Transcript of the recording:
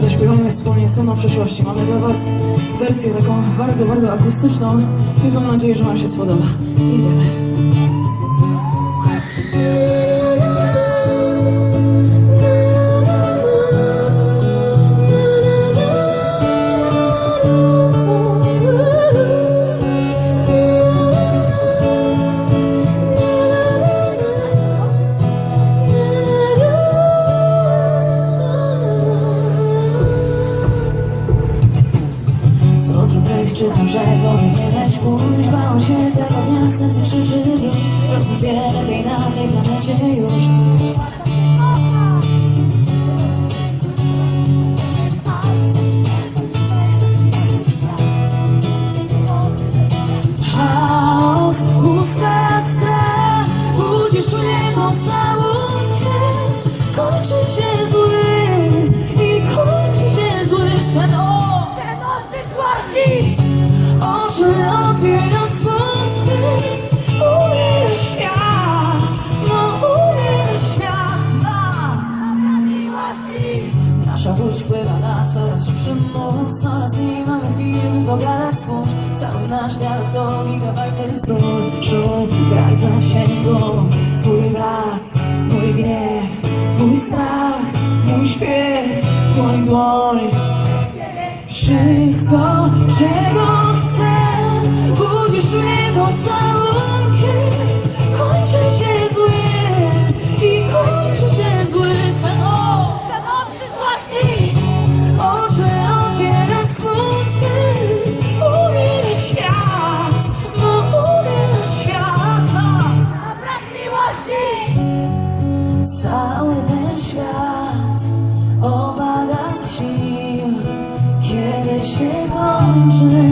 zaśpiewajmy wspólnie sceną przyszłości. Mamy dla Was wersję taką bardzo, bardzo akustyczną, więc mam nadzieję, że Wam się spodoba. Jedziemy. Powinieneś pójść Bałam się tego dnia, serce krzyczy wróć. Rozumiem lepiej na tej planecie już spójrz Cały nasz dialog to gigabajty wzór Szum, brak zasięgu Twój blask, mój gniew Twój strach, mój śpiew Dłoń, dłoń Wszystko, czego 光之。